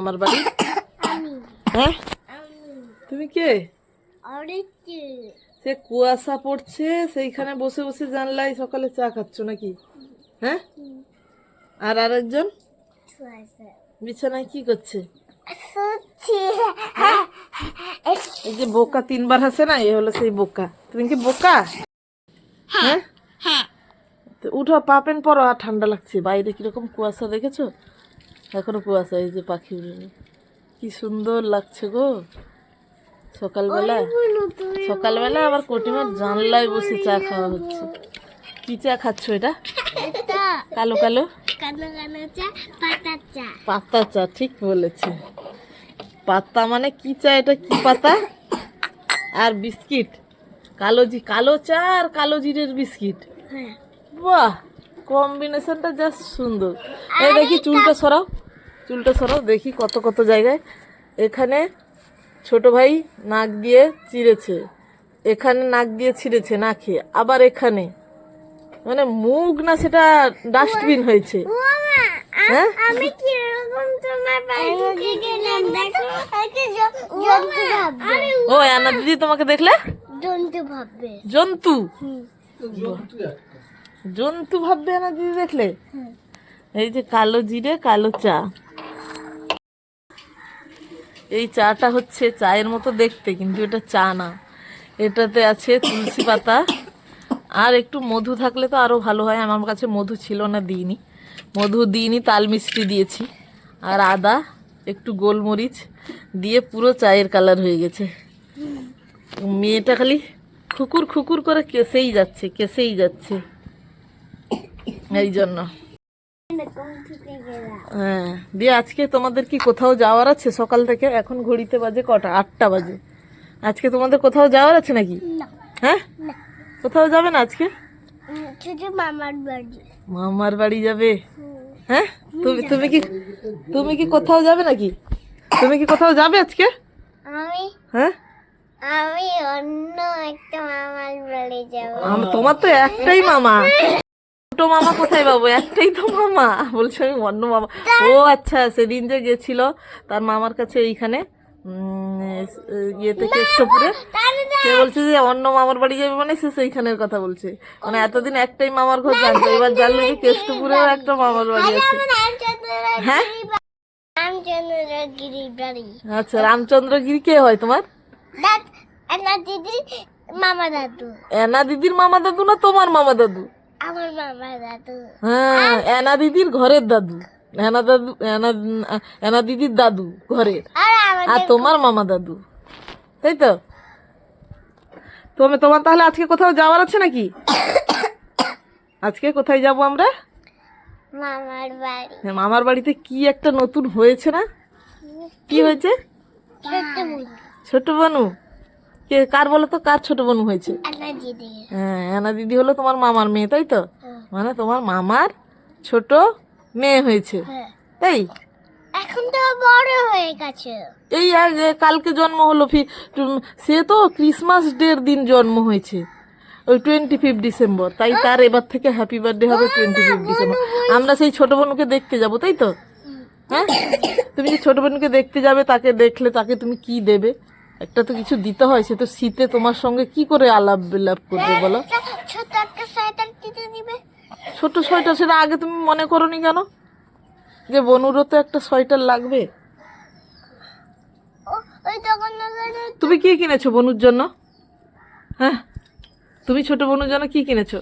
আমার বাড়ি? হ্যাঁ? তুমি কে? সে কুয়াশা পড়ছে সেইখানে বসে বসে জানলাই সকালে চা খাচ্ছ নাকি? হ্যাঁ? আর আরেকজন? বিছানায় কি করছে? এই যে বোকা তিনবার হাসে না এ হলো সেই বোকা। তুমি কি বোকা? হ্যাঁ। তো উঠো পা পেন পরো আর ঠান্ডা লাগছে। বাইরে কীরকম কুয়াশা দেখেছ? এখনও কুয়াশা এই যে পাখি উড়ে। কি সুন্দর লাগছে গো। সকালবেলা সকালবেলা আবার কটিমার জানলায় বসে চা খাওয়া হচ্ছে। কি চা খাচ্ছ এটা? কালো কালো? পাতা চা। ঠিক বলেছে। পাতা মানে কি চা এটা? কি পাতা? আর বিস্কিট। কালো জি কালো চা আর কালো জিরের বিস্কিট। বাহ! কম্বিনেশনটা জাস্ট সুন্দর। এই দেখি চুলটা সরাও। চুলটা সরাও দেখি কত কত জায়গায়। এখানে ছোট ভাই নাক দিয়ে চিড়েছে এখানে নাক দিয়ে ছিঁড়েছে না খেয়ে। আবার এখানে। মানে মুখ না সেটা ডাস্টবিন হয়েছে। হ্যাঁ? আমি কীরকম তোমার বাড়িতে গেলাম দেখো। জন্তু ভাববে। ও অ্যানা দিদি তোমাকে দেখলে? জন্তু ভাববে। জন্তু? জন্তু ভাববে না দিদি দেখলে? এই যে কালো জিরে, কালো চা। এই চাটা হচ্ছে চায়ের মতো দেখতে, কিন্তু এটা চা না। এটাতে আছে তুলসী পাতা। আর একটু মধু থাকলে তো আরও ভালো হয়। আমার কাছে মধু ছিল না, দিইনি। মধু দিইনি, তাল মিষ্টি দিয়েছি। আর আদা, একটু গোলমরিচ দিয়ে পুরো চায়ের কালার হয়ে গেছে। মেয়েটা খালি খুকুর খুকুর করে কেসেই যাচ্ছে কেসেই যাচ্ছে। এই জন্য হ্যাঁ। দিয়ে আজকে তোমাদের কি কোথাও যাওয়ার আছে? সকাল থেকে এখন ঘড়িতে বাজে কটা? আটটা বাজে। আজকে তোমাদের কোথাও যাওয়ার আছে নাকি? হ্যাঁ? কোথাও যাবে না আজকে? মামার বাড়ি। মামার বাড়ি যাবে? হ্যাঁ? তুমি তুমি কি তুমি কি কোথাও যাবে নাকি? তুমি কি কোথাও যাবে আজকে? আমি হ্যাঁ? আমি অন্য একটা মামার বাড়ি যাব। তোমার তো একটাই মামা। মামা কোথায় পাবো? একটাই তো মামা। বলছে আমি অন্য মামা। ও আচ্ছা সেদিন যে গেছিল তার মামার কাছে এইখানে এস- ইয়েতে কেষ্টপুরে। সে বলছে যে অন্য মামার বাড়ি যাবে মানে সে সেইখানের কথা বলছে। মানে এতদিন একটাই মামার ঘর জানতো এবার জানলো যে কেষ্টপুরেও একটা মামার বাড়ি আছে। হ্যাঁ? আচ্ছা রামচন্দ্রগিরি কে হয় তোমার? দিদি মামা দাদু। এনা দিদির মামা দাদু না তোমার মামা দাদু? আমার মামা দাদু। হ্যাঁ এনা দিদির ঘরের দাদু। এনা দাদু এনা এনা দিদির দাদু ঘরের। আর তোমার মামা দাদু। তাই তো? তুমি তোমার তাহলে আজকে কোথাও যাওয়ার আছে নাকি? আজকে কোথায় যাব আমরা? মামার বাড়ি। হ্যাঁ, মামার বাড়িতে কি একটা নতুন হয়েছে না? কি হয়েছে? ছোট্ট বনু? কে কার বলো তো? কার ছোট বোন হয়েছে? হ্যাঁ এনা দিদি হলো তোমার মামার মেয়ে তাই তো? মানে তোমার মামার ছোট মেয়ে হয়েছে। হ্যাঁ। তাই? এখন তো বড় হয়ে গেছে। এই কালকে জন্ম হলো সে তো ক্রিসমাস ডের দিন জন্ম হয়েছে। ওই টোয়েন্টি ফিফ ডিসেম্বর তাই তার এবার থেকে হ্যাপি বার্থডে হবে টোয়েন্টি ফিফ ডিসেম্বর আমরা সেই ছোট বোনকে দেখতে যাব তাই তো? হ্যাঁ? তুমি যে ছোট বোনকে দেখতে যাবে তাকে দেখলে তাকে তুমি কি দেবে? একটা তো কিছু দিতে হয় সে তো শীতে তোমার সঙ্গে কি করে আলাপ বিলাপ করবে বলো? ছোট একটা সোয়েটার দিতে দিবে ছোট সোয়েটার সেটা আগে তুমি মনে করো করনি কেন? যে বনুরও তো একটা সোয়েটার লাগবে? তুমি কি কিনেছো বনুর জন্য? হ্যাঁ? তুমি ছোট বনুর জন্য কি কিনেছো?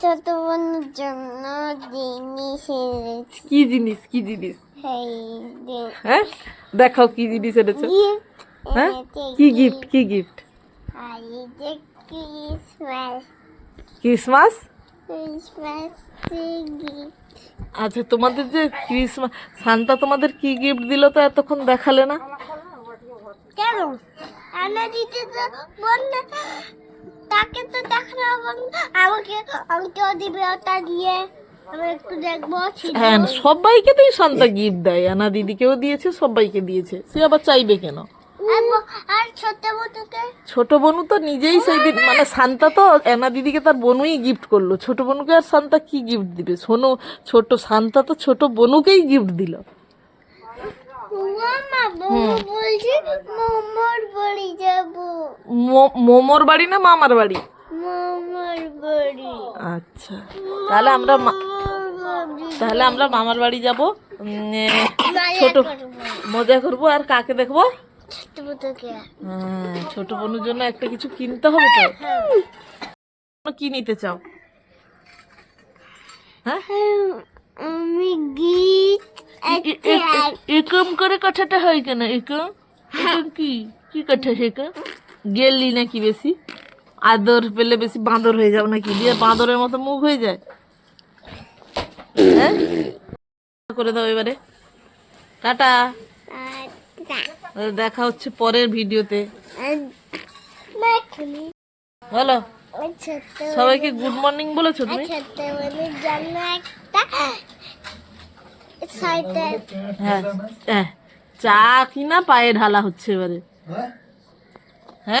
ছোট বোনের জন্য জিনিস কি জিনিস কি জিনিস? হ্যাঁ? দেখাও কি জিনিস এনেছো। হ্যাঁ? কি গিফট কি গিফট ক্রিসমাস আচ্ছা তোমাদের যে ক্রিসমাস সান্তা তোমাদের কি গিফট দিল তো এতক্ষণ দেখালে না? কেন? আনা দিতে তাকে তো দেখানো আমাকে আমাকেও দিবে ওটা দিয়ে। হ্যাঁ সবাইকে তো সান্তা গিফট দেয়। আনা দিদিকেও দিয়েছে সবাইকে দিয়েছে। সে আবার চাইবে কেন? ছোট বনু তো নিজেই সেই দিন মানে শান্তা তো এনা দিদিকে তার বনুই গিফট করল। ছোট বনুকে আর শান্তা কি গিফট দিবে? শোনো ছোট শান্তা তো ছোট বনুকেই গিফট দিল। মামার বাড়ি না মামার বাড়ি? আচ্ছা। তাহলে আমরা তাহলে আমরা মামার বাড়ি যাব। ছোট মজা করব। আর কাকে দেখব? ছোট হ্যাঁ, ছোট বোনের জন্য একটা কিছু কিনতে হবে তো। কি নিতে চাও? হ্যাঁ? একম করে কথাটা হয় কেন একম একম কি? কি কথা সেটা গেলি নাকি বেশি? আদর পেলে বেশি বাঁদর হয়ে যাও নাকি? দিয়ে বাঁদরের মতো মুখ হয়ে যায়। হ্যাঁ? করে দাও এবারে। টাটা। দেখা হচ্ছে পরের ভিডিওতে। বলো সবাইকে গুড মর্নিং বলেছ তুমি? সোয়েটার হ্যাঁ হ্যাঁ চা কিনা পায়ে ঢালা হচ্ছে এবারে।